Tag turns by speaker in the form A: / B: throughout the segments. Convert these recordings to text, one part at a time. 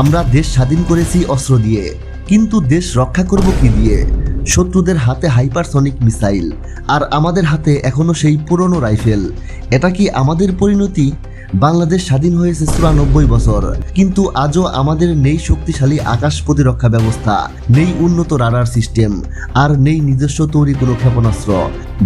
A: আমরা দেশ স্বাধীন করেছি অস্ত্র দিয়ে। কিন্তু দেশ রক্ষা করব কি দিয়ে? শত্রুদের হাতে হাইপারসনিক মিসাইল, আর আমাদের হাতে এখনও সেই পুরনো রাইফেল। এটা কি আমাদের পরিণতি? বাংলাদেশ স্বাধীন হয়েছে চুরানব্বই বছর। কিন্তু আজও আমাদের নেই শক্তিশালী আকাশ প্রতিরক্ষা ব্যবস্থা, নেই উন্নত রাডার সিস্টেম, আর নেই নিজস্ব তৈরি কোনো ক্ষেপণাস্ত্র।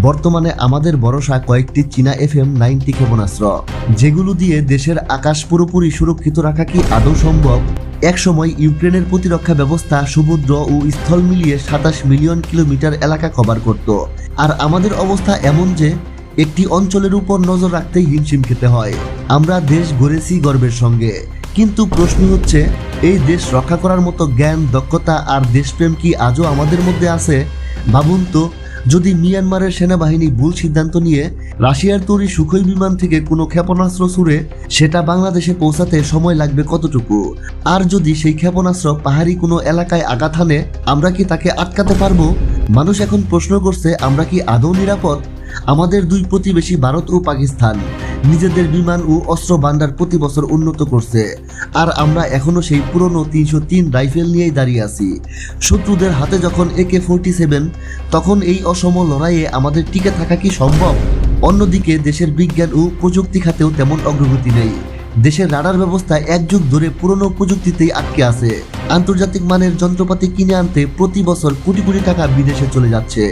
A: বর্তমানে আমাদের ভরসা কয়েকটি চীনা এফ এম নাইনটি ক্ষেপণাস্ত্র। যেগুলো দিয়ে দেশের আকাশ পুরোপুরি সুরক্ষিত রাখা কি আদৌ সম্ভব? একসময় ইউক্রেনের প্রতিরক্ষা ব্যবস্থা সমুদ্র ও স্থল মিলিয়ে সাতাশ মিলিয়ন কিলোমিটার এলাকা কভার করত। আর আমাদের অবস্থা এমন যে, একটি অঞ্চলের উপর নজর রাখতেই হিমশিম খেতে হয়। আমরা দেশ গড়েছি গর্বের সঙ্গে। কিন্তু প্রশ্ন হচ্ছে, এই দেশ রক্ষা করার মতো জ্ঞান, দক্ষতা আর দেশপ্রেম কি আজও আমাদের মধ্যে আছে? ভাবুন তো, যদি মিয়ানমারের সেনাবাহিনী ভুল সিদ্ধান্ত নিয়ে রাশিয়ার তৈরি সুখই বিমান থেকে কোনো ক্ষেপণাস্ত্র ছুড়ে, সেটা বাংলাদেশে পৌঁছাতে সময় লাগবে কতটুকু? আর যদি সেই ক্ষেপণাস্ত্র পাহাড়ি কোনো এলাকায় আঘাত হানে, আমরা কি তাকে আটকাতে পারব? মানুষ এখন প্রশ্ন করছে, আমরা কি আদৌ নিরাপদ? আমাদের দুই প্রতিবেশী ভারত ও পাকিস্তান। নিজেদের বিমান ও অস্ত্র ভান্ডার প্রতি বছর উন্নত করছে। আর আমরা এখনও সেই পুরনো তিনশো তিন রাইফেল নিয়েই দাঁড়িয়ে আছি। শত্রুদের হাতে যখন একে ফোরটি সেভেন, তখন এই অসম লড়াইয়ে আমাদের টিকে থাকা কি সম্ভব? অন্যদিকে দেশের বিজ্ঞান ও প্রযুক্তি খাতেও তেমন অগ্রগতি নেই। দেশের রাডার ব্যবস্থা এক যুগ ধরে পুরনো প্রযুক্তিতেই আটকে আছে। আন্তর্জাতিক মানের যন্ত্রপাতি কিনে আনতে প্রতি বছর কোটি কোটি টাকা বিদেশে চলে যাচ্ছে।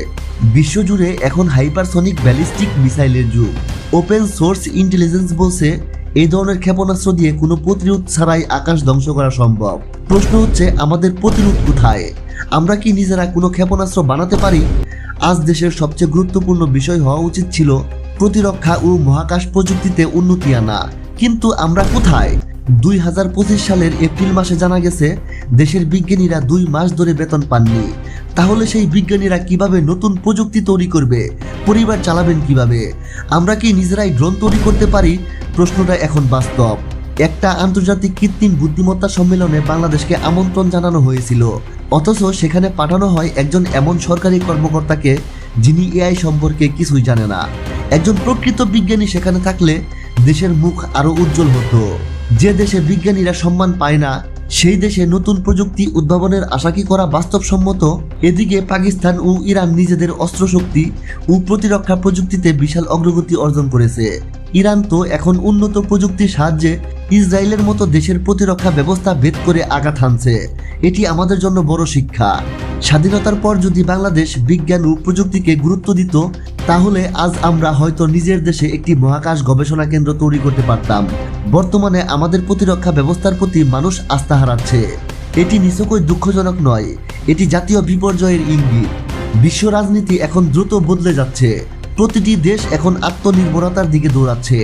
A: বিশ্বজুড়ে এখন হাইপারসনিক ব্যালিস্টিক মিসাইলের যুগ। ওপেন সোর্স ইন্টেলিজেন্স বলছে, এই ধরনের ক্ষেপণাস্ত্র দিয়ে কোনো প্রতিরোধ ছাড়াই আকাশ ধ্বংস করা সম্ভব। প্রশ্ন হচ্ছে, আমাদের প্রতিরোধ কোথায়? আমরা কি নিজেরা কোনো ক্ষেপণাস্ত্র বানাতে পারি? আজ দেশের সবচেয়ে গুরুত্বপূর্ণ বিষয় হওয়া উচিত ছিল প্রতিরক্ষা ও মহাকাশ প্রযুক্তিতে উন্নতি আনা। কিন্তু আমরা কোথায়? দুই হাজার পঁচিশ সালের এপ্রিল মাসে জানা গেছে, দেশের বিজ্ঞানীরা দুই মাস ধরে বেতন পাননি। তাহলে সেই বিজ্ঞানীরা কীভাবে নতুন প্রযুক্তি তৈরি করবে? পরিবার চালাবেন কীভাবে? আমরা কি নিজেরাই ড্রোন তৈরি করতে পারি? প্রশ্নটা এখন বাস্তব। একটা আন্তর্জাতিক কৃত্রিম বুদ্ধিমত্তা সম্মেলনে বাংলাদেশকে আমন্ত্রণ জানানো হয়েছিল। অথচ সেখানে পাঠানো হয় একজন এমন সরকারি কর্মকর্তাকে যিনি এআই সম্পর্কে কিছুই জানে না। একজন প্রকৃত বিজ্ঞানী সেখানে থাকলে দেশের মুখ আরও উজ্জ্বল হতো। যে দেশে বিজ্ঞানীরা সম্মান পায় না, সেই দেশে নতুন প্রযুক্তি উদ্ভাবনের আশা কি করা বাস্তবসম্মত? এদিকে পাকিস্তান ও ইরান নিজেদের অস্ত্রশক্তি ও প্রতিরক্ষা প্রযুক্তিতে বিশাল অগ্রগতি অর্জন করেছে। ইরান তো এখন উন্নত প্রযুক্তির সাহায্যে ইসরায়েলের মতো দেশের প্রতিরক্ষা ব্যবস্থা ভেদ করে আঘাত হানছে। এটি আমাদের জন্য বড় শিক্ষা। স্বাধীনতার পর যদি বাংলাদেশ বিজ্ঞান ও প্রযুক্তিকে গুরুত্ব দিত তাহলে আজ আমরা হয়তো নিজের দেশে একটি মহাকাশ গবেষণা কেন্দ্র তৈরি করতে পারতাম। বর্তমানে আমাদের প্রতিরক্ষা ব্যবস্থার প্রতি মানুষ আস্থা হারাচ্ছে। এটি নিছকই দুঃখজনক নয়, এটি জাতীয় বিপর্যয়ের ইঙ্গিত। বিশ্ব রাজনীতি এখন দ্রুত বদলে যাচ্ছে। প্রতিটি দেশ এখন আত্মনির্ভরতার দিকে দৌড়াচ্ছে।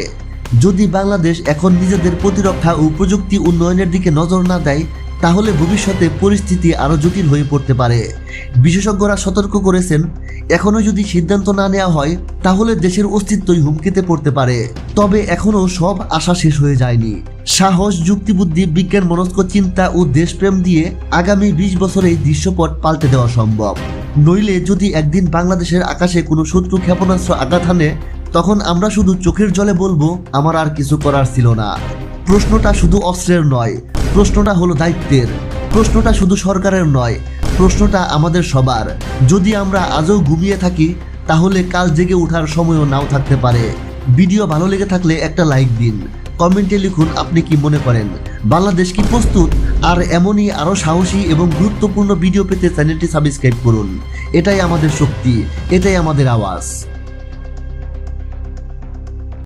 A: যদি বাংলাদেশ এখন নিজেদের প্রতিরক্ষা ও প্রযুক্তি উন্নয়নের দিকে নজর না দেয় তাহলে ভবিষ্যতে পরিস্থিতি আরও জটিল হয়ে পড়তে পারে। বিশেষজ্ঞরা সতর্ক করেছেন, এখনও যদি সিদ্ধান্ত না নেওয়া হয়, তাহলে দেশের অস্তিত্বই হুমকিতে পড়তে পারে। তবে এখনও সব আশা শেষ হয়ে যায়নি। সাহস, যুক্তিবুদ্ধি, বিজ্ঞান, মনস্ক, চিন্তা ও দেশপ্রেম দিয়ে আগামী বিশ বছরেই দৃশ্যপট পাল্টে দেওয়া সম্ভব। নইলে যদি একদিন বাংলাদেশের আকাশে কোনো শত্রু ক্ষেপণাস্ত্র আঘাত হানে, তখন আমরা শুধু চোখের জলে বলব, আমার আর কিছু করার ছিল না। প্রশ্নটা শুধু অস্ত্রের নয়, প্রশ্নটা হলো দায়িত্বের। প্রশ্নটা শুধু সরকারের নয়, প্রশ্নটা আমাদের সবার। যদি আমরা আজও ঘুমিয়ে থাকি, তাহলে কাল জেগে ওঠার সময়ও নাও থাকতে পারে। ভিডিও ভালো লেগে থাকলে একটা লাইক দিন। কমেন্টে লিখুন আপনি কি মনে করেন। বাংলাদেশ কি প্রস্তুত? আর এমনই আরও সাহসী এবং গুরুত্বপূর্ণ ভিডিও পেতে চ্যানেলটি সাবস্ক্রাইব করুন। এটাই আমাদের শক্তি, এটাই আমাদের আওয়াজ।